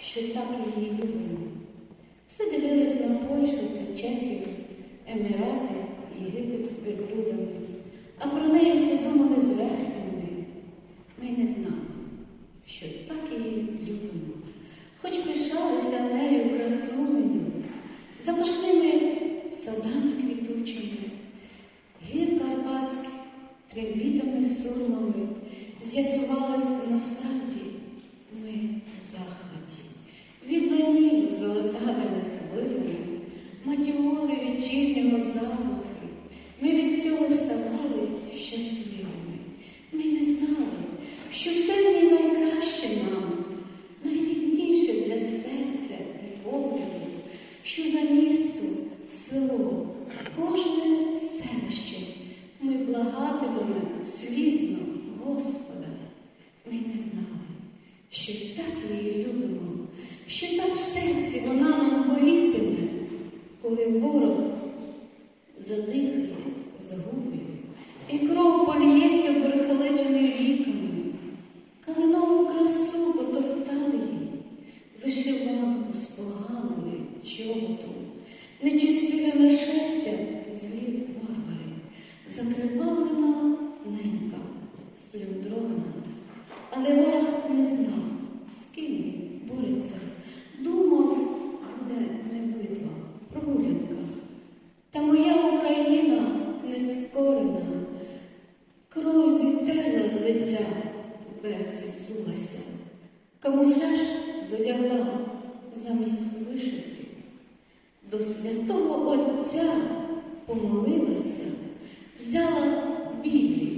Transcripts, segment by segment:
що так її любимо. Все дивились на Польщу та Чехію, Емірати, Єгипет з верблюдами, а про неї всі думали з верхніми. Ми не знали, що так її любимо, хоч пишалися нею красунею, запашними садами квітучими, гір карпатських, трембітами сурмами, з'ясувалось насправді ми в захваті. Від ланів з золотавими хвилями, матіоли вечірнього замахи. Ми від цього ставали щасливими. Ми не знали, що все в найкраще нам, найрідніше для серця і погляду, що за місто, село, кожне селище ми благатимемо слізно Господа. Ми не знали, що так її любимо, що так в серці вона коли ворог задихає, камуфляж задягла замість вишивки. До святого Отця помолилася, взяла Біблію,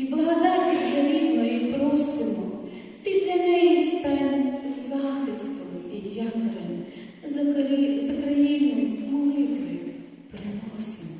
І благодаті для рідної просимо, ти для неї стань захистом і якорем, за країну молитви приносимо.